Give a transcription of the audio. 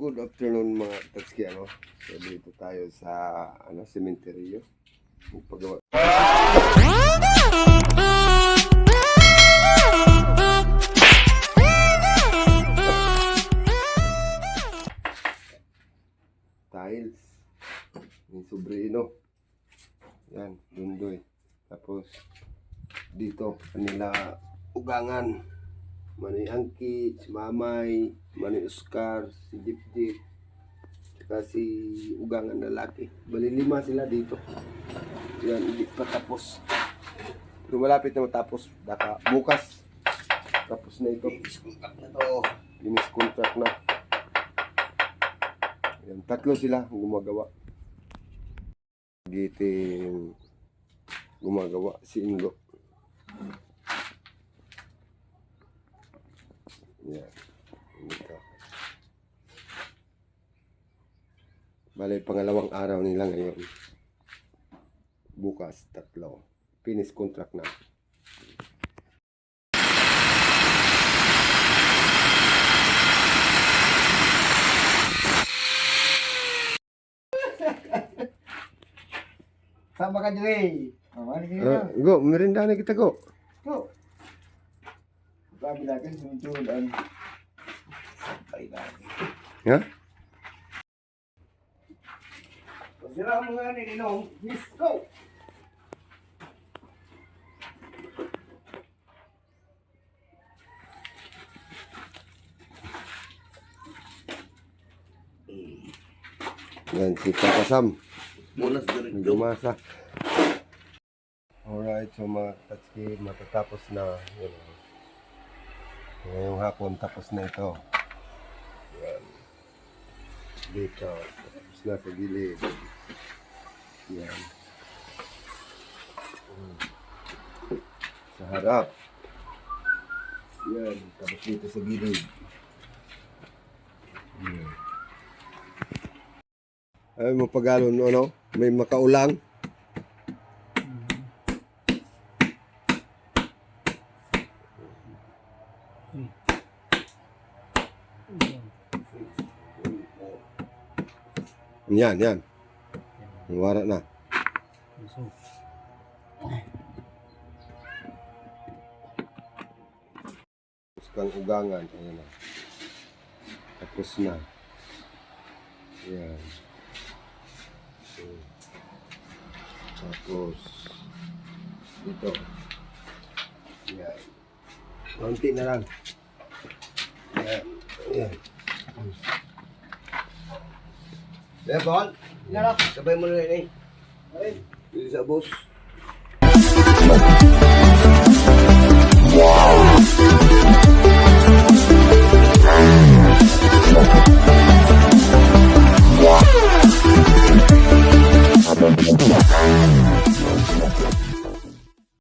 Good afternoon mga tatski ano. So dito tayo sa ano sementeryo. Magpagawa. Tiles. Ni sobrino. Yan, dundoy. Tapos dito kanila ugangan. Mani Angki, si Mamay, Mani Oscar, si Jeep Jeep, saka si Ugangan na laki. Bali lima sila dito. Yan, hindi pa tapos. Pero malapit na matapos. Daka, bukas. Tapos na ito. Contract na to. Finish contract na. Yan, tatlo sila ang gumagawa. Giting gumagawa si Ingo. Yan. Ito. Bale, pangalawang araw nila ngayon. Bukas, tatlo. Finish contract na. Sama ka Dre. Oh, ano Uh, go, merinda na kita go. Go. Sabi natin sunod ang sabay natin. Ha? Pasira mo nga ni Ninong. Let's go. Yan, si Papa Sam. Bonus direct Gumasa. Alright, so mga tatski, matatapos na. Yun. Ngayong hapon, tapos na ito. Yan. Dito, tapos na sa gilid. Yan. Sa harap. Yan, tapos dito sa gilid. Yan. Ay, mapagalon, ano? May makaulang. Yan, yan. Wara na. Kang ugangan. Ayan na. Tapos na. Yan. Hmm. Tapos dito. Yan. Konti na lang. Yan. Yan. Eh, Paul. Sabay mo na rin eh. Ay. Dito sa boss.